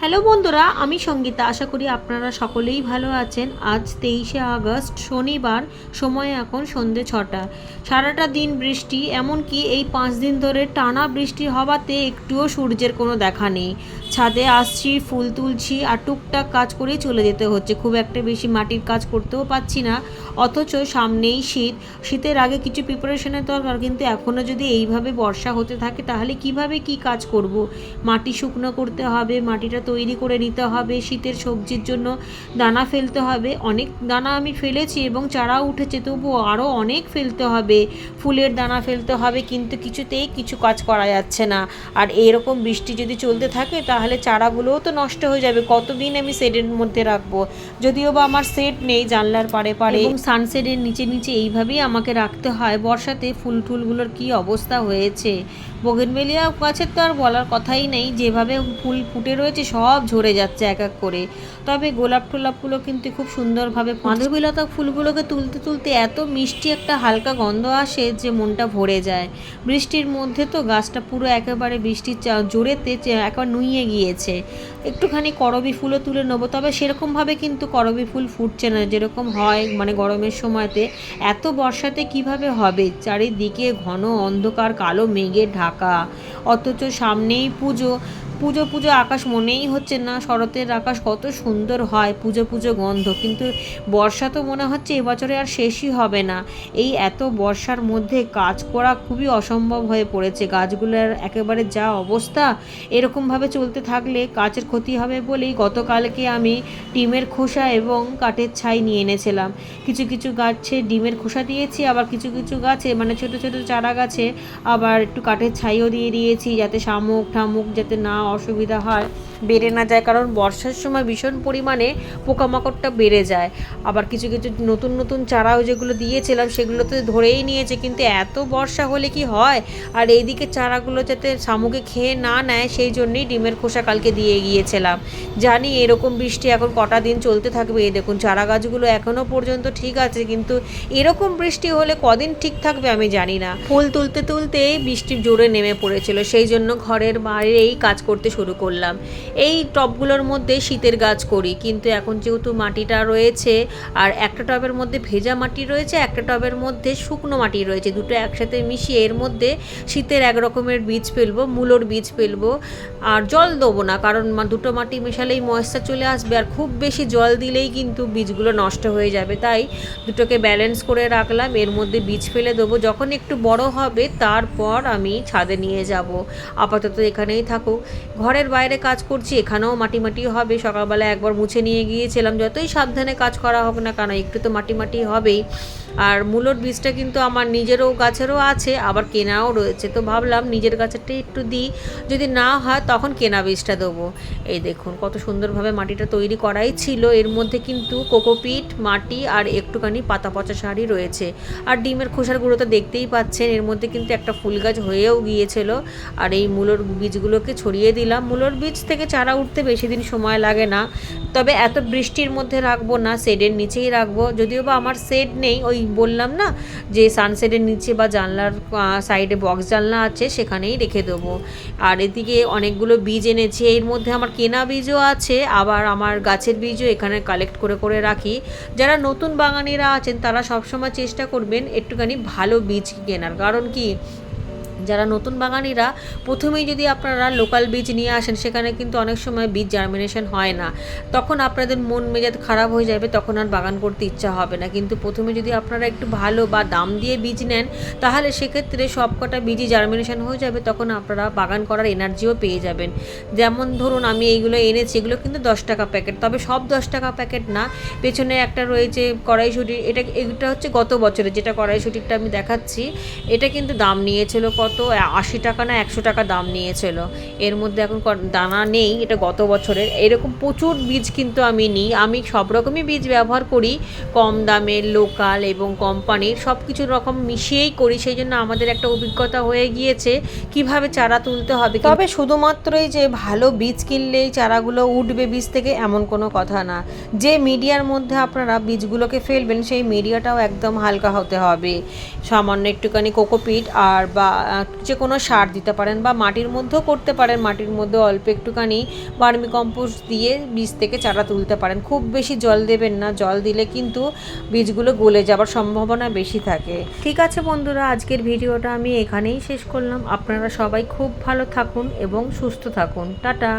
Hello বন্ধুরা, আমি সঙ্গীতা। আশা করি আপনারা সকলেই ভালো আছেন। আজ তেইশে আগস্ট, শনিবার, সময় এখন সন্ধে ছটা। সারাটা দিন বৃষ্টি, এমনকি এই পাঁচ দিন ধরে টানা বৃষ্টি হওয়াতে একটুও সূর্যের কোনো দেখা নেই। ছাদে আসছি, ফুল তুলছি আর টুকটাক কাজ করেই চলে যেতে হচ্ছে। খুব একটা বেশি মাটির কাজ করতেও পাচ্ছি না। অথচ সামনেই শীত। শীতের আগে কিছু প্রিপারেশনের দরকার, কিন্তু এখনও যদি এইভাবে বর্ষা হতে থাকে, তাহলে কীভাবে কি কাজ করব? মাটি শুকনো করতে হবে, মাটিটা তৈরি করে নিতে হবে, শীতের সবজির জন্য দানা ফেলতে হবে। অনেক দানা আমি ফেলেছি এবং চারাও উঠেছে, তবুও আরও অনেক ফেলতে হবে। ফুলের দানা ফেলতে হবে, কিন্তু কিছুতেই কিছু কাজ করা যাচ্ছে না। আর এরকম বৃষ্টি যদি চলতে থাকে, তাহলে চারাগুলোও তো নষ্ট হয়ে যাবে। কতদিন আমি শেডের মধ্যে রাখব? যদিও বা আমার সেট নেই জানলার পারে পারে এবং সানসেটের নিচে নিচে এইভাবেই আমাকে রাখতে হয়। বর্ষাতে ফুল টুলগুলোর কি অবস্থা হয়েছে? বোগেনবেলিয়া গাছের তো আর বলার কথাই নেই। যেভাবে ফুল ফুটে রয়েছে সব ঝরে যাচ্ছে এক এক করে। তবে গোলাপ টোলাপগুলো কিন্তু খুব সুন্দরভাবে মাধবীলতা ফুলগুলোকে তুলতে তুলতে এত মিষ্টি একটা হালকা গন্ধ আসে যে মনটা ভরে যায়। বৃষ্টির মধ্যে তো গাছটা পুরো একেবারে বৃষ্টির জোরেতে একবার নুইয়ে গিয়েছে। একটুখানি করবি ফুলও তুলে নেব। তবে সেরকমভাবে কিন্তু করবি ফুল ফুটছে না, যেরকম হয় মানে গরমের সময়তে। এত বর্ষাতে কীভাবে হবে? চারিদিকে ঘন অন্ধকার, কালো মেঘে ঢাকা। অথচ সামনেই পুজো। পুজো পুজো আকাশ মনেই হচ্ছে না। শরতের আকাশ কত সুন্দর হয়, পুজো পুজো গন্ধ। কিন্তু বর্ষা তো মনে হচ্ছে এবছরে আর শেষই হবে না। এই এত বর্ষার মধ্যে কাজ করা খুবই অসম্ভব হয়ে পড়েছে। গাছগুলোর একেবারে যা অবস্থা, এরকমভাবে চলতে থাকলে কাজের ক্ষতি হবে বলেই গতকালকে আমি ডিমের খোসা এবং কাঠের ছাই নিয়ে এনেছিলাম। কিছু কিছু গাছে ডিমের খোসা দিয়েছি, আবার কিছু কিছু গাছে মানে ছোট ছোট চারা গাছে আবার একটু কাঠের ছাইও দিয়ে দিয়েছি যাতে শামুক, ঠামুক যাতে না অসুবিধা হয়। বেড়ে না যায়, কারণ বর্ষার সময় ভীষণ পরিমাণে পোকামাকড়টা বেড়ে যায়। আবার কিছু কিছু নতুন নতুন চারাও যেগুলো দিয়েছিলাম সেগুলো তো ধরেই নিয়েছে, কিন্তু এত বর্ষা হলে কি হয়? আর এইদিকে চারাগুলো যাতে শামুকে খেয়ে না নেয়, সেই জন্যই ডিমের খোসা কালকে দিয়ে গিয়েছিলাম। জানি এরকম বৃষ্টি এখন কটা দিন চলতে থাকবে। এই দেখুন, চারা গাছগুলো এখনও পর্যন্ত ঠিক আছে, কিন্তু এরকম বৃষ্টি হলে কদিন ঠিক থাকবে আমি জানি না। ফুল তুলতে, তুলতেই বৃষ্টি জোরে নেমে পড়েছিল, সেই জন্য ঘরের বাইরেই কাজ করতে শুরু করলাম। এই টবগুলোর মধ্যে শীতের গাছ করি। কিন্তু এখন যেহেতু মাটিটা রয়েছে, আর একটা টবের মধ্যে ভেজা মাটি রয়েছে, একটা টবের মধ্যে শুকনো মাটি রয়েছে, দুটো একসাথে মিশিয়ে এর মধ্যে শীতের এক রকমের বীজ ফেলব, মূলোর বীজ ফেলব, আর জল দেবো না, কারণ দুটো মাটি মেশালেই ময়েশ্চার চলে আসবে, আর খুব বেশি জল দিলেই কিন্তু বীজগুলো নষ্ট হয়ে যাবে। তাই দুটোকে ব্যালেন্স করে রাখলাম, এর মধ্যে বীজ ফেলে দেবো। যখন একটু বড় হবে, তারপর আমি ছাদে নিয়ে যাব। আপাতত এখানেই থাকুক। ঘরের বাইরে কাজ করছি, এখানেও মাটি মাটি হবে। সকালবেলা একবার মুছে নিয়ে গিয়েছিলাম, যতই সাবধানে কাজ করা হোক না কেন, একটু তো মাটি মাটি হবেই। আর মূলোর বীজটা কিন্তু আমার নিজেরও, গাছেরও আছে, আবার কেনাও রয়েছে। তো ভাবলাম নিজের গাছেরটা একটু দিই। যদি না হয়, তখন কেনা বীজটা দেবো। এই দেখুন, কত সুন্দরভাবে মাটিটা তৈরি করাই ছিল। এর মধ্যে কিন্তু কোকোপিট, মাটি আর একটুখানি পাতা পচা শাড়ি রয়েছে। আর ডিমের খোসার গুঁড়ো তো দেখতেই পাচ্ছেন, এর মধ্যে কিন্তু একটা ফুল গাছ হয়েও গিয়েছিল। আর এই মূলোর বীজগুলোকে ছড়িয়ে দিলাম। মূলোর বীজ থেকে চারা উঠতে বেশি দিন সময় লাগে না। তবে এত বৃষ্টির মধ্যে রাখব না, শেডের নিচেই রাখব। যদিও বা আমার শেড নেই, ওই বললাম না যে সানসেটের নিচে বা জানলার সাইডে বক্স জানলা আছে, সেখানেই রেখে দেবো। আর এদিকে অনেকগুলো বীজ এনেছি, এর মধ্যে আমার কেনা বীজও আছে, আবার আমার গাছের বীজও এখানে কালেক্ট করে করে রাখি। যারা নতুন বাগানিরা আছেন, তারা সবসময় চেষ্টা করবেন একটুখানি ভালো বীজ কেনার। কারণ কি? যারা নতুন বাগানিরা প্রথমেই যদি আপনারা লোকাল বীজ নিয়ে আসেন, সেখানে কিন্তু অনেক সময় বীজ জার্মিনেশন হয় না। তখন আপনাদের মন মেজাজ খারাপ হয়ে যাবে, তখন আর বাগান করতে ইচ্ছা হবে না। কিন্তু প্রথমে যদি আপনারা একটু ভালো বা দাম দিয়ে বীজ নেন, তাহলে সেক্ষেত্রে সব কটা বীজই জার্মিনেশন হয়ে যাবে, তখন আপনারা বাগান করার এনার্জিও পেয়ে যাবেন। যেমন ধরুন, আমি এইগুলো এনেছি, এগুলো কিন্তু দশ টাকা প্যাকেট তবে সব দশ টাকা প্যাকেট না, পেছনে একটা রয়েছে কড়াইশুটি, এটা এটা হচ্ছে গত বছরে যেটা কড়াইশুটিটা আমি দেখাচ্ছি, এটা কিন্তু দাম নিয়েছিল কত আশি টাকা না একশো টাকা দাম নিয়েছিল। এর মধ্যে এখন দানা নেই, এটা গত বছরের। এরকম প্রচুর বীজ কিন্তু আমি নিই। আমি সব রকমই বীজ ব্যবহার করি, কম দামের লোকাল এবং কোম্পানির। সব কিছু রকম মিশিয়েই করি, সেই জন্য আমাদের একটা অভিজ্ঞতা হয়ে গিয়েছে। কীভাবে চারা তুলতে হবে? তবে শুধুমাত্রই যে ভালো বীজ কিনলেই চারাগুলো উঠবে বীজ থেকে, এমন কোনো কথা না। যে মিডিয়ার মধ্যে আপনারা বীজগুলোকে ফেলবেন, সেই মিডিয়াটাও একদম হালকা হতে হবে। সামান্য একটুখানি কোকোপিট আর বা যে কোনো সার দিতে পারেন বা মাটির মধ্যেও করতে পারেন। মাটির মধ্যে অল্প একটুখানি ভার্মি কম্পোস্ট দিয়ে বীজ থেকে চারা তুলতে পারেন। খুব বেশি জল দেবেন না। জল দিলে কিন্তু বীজগুলো গলে যাবার সম্ভাবনা বেশি থাকে। ঠিক আছে বন্ধুরা, আজকের ভিডিওটা আমি এখানেই শেষ করলাম। আপনারা সবাই খুব ভালো থাকুন এবং সুস্থ থাকুন। টাটা।